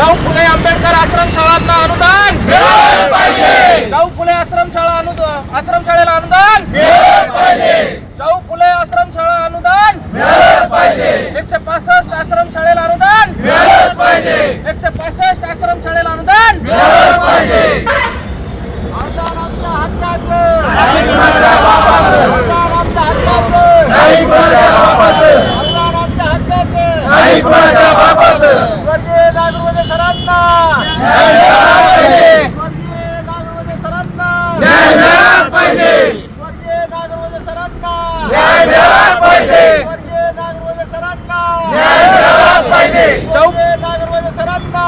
शाहू फुले आंबेडकर आश्रमशाळांना अनुदान. शाहू फुले आश्रमशाळा अनुदान. आश्रमशाळेला अनुदान शाहू फुले आश्रमशाळा अनुदान. एकशे पासष्ट आश्रमशाळेला अनुदान एकशे पासष्ट आश्रमशाळेला अनुदान अनुदान आमच्या हक्काचं. अनुदान आमच्या हक्काचं. अनुदान आमच्या हक्काचं. स्वर्गीय नागरवदे सरांना स्वर्गीय नागरवदे सरांना स्वर्गीय नागरवदे सरांना स्वर्गीय नागरवदे सरांना स्वर्गीय नागरवदे सरांना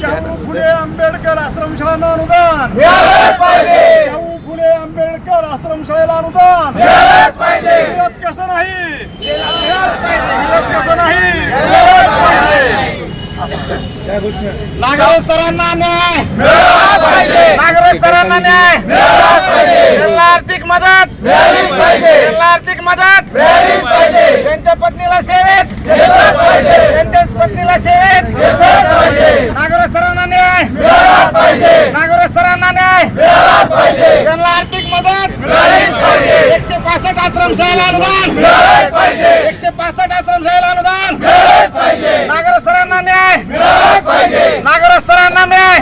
शाहू फुले आंबेडकर आश्रमशाळांना अनुदान. शाहू फुले आंबेडकर आश्रमशाळेला अनुदान. मिळत कसं नाही? मिळत कसं नाही? नागरिक सरांना न्याय. नागरिक सरांना न्याय. त्यांना आर्थिक मदत. त्यांना आर्थिक मदत. त्यांच्या पत्नीला सेवेत. त्यांच्या पत्नीला सेवेत नागरिक सरांना न्याय नागरिक सरांना न्याय त्यांना आर्थिक मदत एकशे पासष्ट आश्रमशाळेला अनुदान! एकशे पासष्ट आश्रमशाळेला अनुदान! नागरिक सरांना न्याय! नागरिक सरांना न्याय!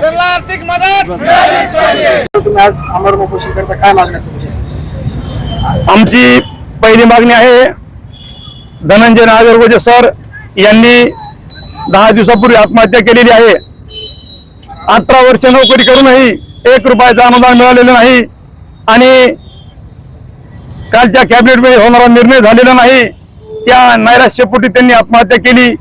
त्यांना आर्थिक मदत! तुम्ही आज अमर उपोषण करता काय मागण्या तुमची आमची पहिली मागणी आहे धनंजय नागरगोजे सर यांनी दहा दिवसापूर्वी आत्महत्या केलेली आहे. अठरा वर्ष नोकरी करूनही एक रुपयाचं अनुदान मिळालेलं नाही. आणि कालच्या कॅबिनेटमध्ये होणारा निर्णय झालेला नाही. त्या नैराश्यपोटी त्यांनी आत्महत्या केली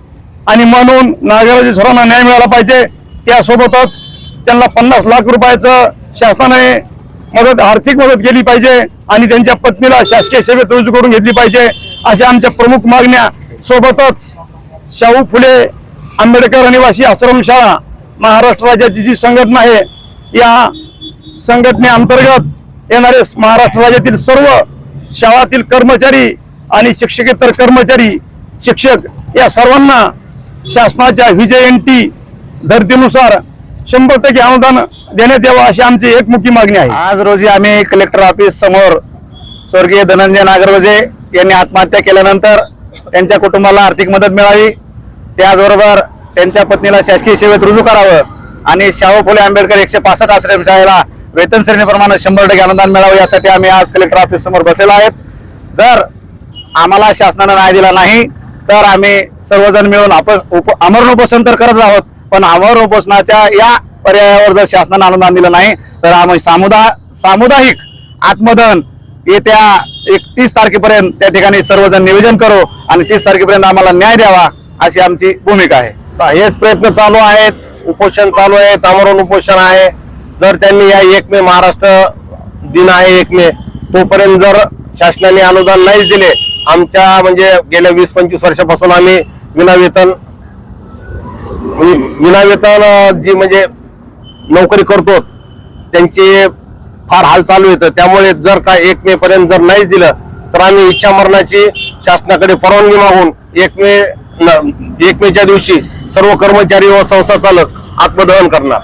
आणि म्हणून नागराज सरांना न्याय मिळाला पाहिजे. त्यासोबतच त्यांना पन्नास लाख रुपयाचं शासनाने मदत आर्थिक मदत केली पाहिजे आणि त्यांच्या पत्नीला शासकीय सेवेत रुजू करून घेतली पाहिजे अशा आमच्या प्रमुख मागण्या. सोबतच शाहू फुले आंबेडकर निवासी आश्रमशाळा महाराष्ट्र राज्याची जी संघटना आहे या संघटनेअंतर्गत येणारे महाराष्ट्र राज्यातील सर्व शाळातील कर्मचारी आणि शिक्षकेतर कर्मचारी शिक्षक या सर्वांना शासनाच्या विजयंती धर्तीनुसार शंभर टक्के अनुदान देण्यात यावं अशी आमची एकमुखी मागणी आहे. आज रोजी आम्ही कलेक्टर ऑफिस समोर स्वर्गीय धनंजय नागरवजे यांनी आत्महत्या केल्यानंतर त्यांच्या कुटुंबाला आर्थिक मदत मिळावी. त्याचबरोबर त्यांच्या पत्नीला शासकीय सेवेत रुजू करावं आणि शाहू फुले आंबेडकर एकशे पासष्ट आश्रमशाळेला वेतन श्रेणीप्रमाणे शंभर टक्के अनुदान मिळावं यासाठी आम्ही आज कलेक्टर ऑफिस समोर बसलेलो आहेत. जर आम्हाला शासनानं न्याय दिला नाही तर आम्ही सर्वजण मिळून आपस उप अमरण उपोषण तर करत आहोत पण अमरण उपोषणाच्या या पर्यायावर जर शासनानं अनुदान दिलं नाही तर आम्ही सामुदा सामुदायिक आत्मदन येत्या एकतीस तारखेपर्यंत त्या ठिकाणी सर्वजण नियोजन करू आणि तीस तारखेपर्यंत आम्हाला न्याय द्यावा अशी आमची भूमिका आहे. हेच प्रयत्न चालू आहेत. उपोषण चालू आहे अमरण उपोषण आहे. जर त्यांनी या एक मे महाराष्ट्र दिन आहे एक मे तोपर्यंत जर शासनाने अनुदान नाहीच दिले आमच्या म्हणजे गेल्या वीस पंचवीस वर्षापासून आम्ही विनावेतन म्हणजे विनावेतन जी म्हणजे नोकरी करतो त्यांचे फार हाल चालू येतं त्यामुळे जर का एक मे पर्यंत जर नाहीच दिलं तर आम्ही इच्छा मरणाची शासनाकडे परवानगी मागून एक मे न- एक मेच्या दिवशी सर्व कर्मचारी व संस्था चालक आत्मदहन करणार.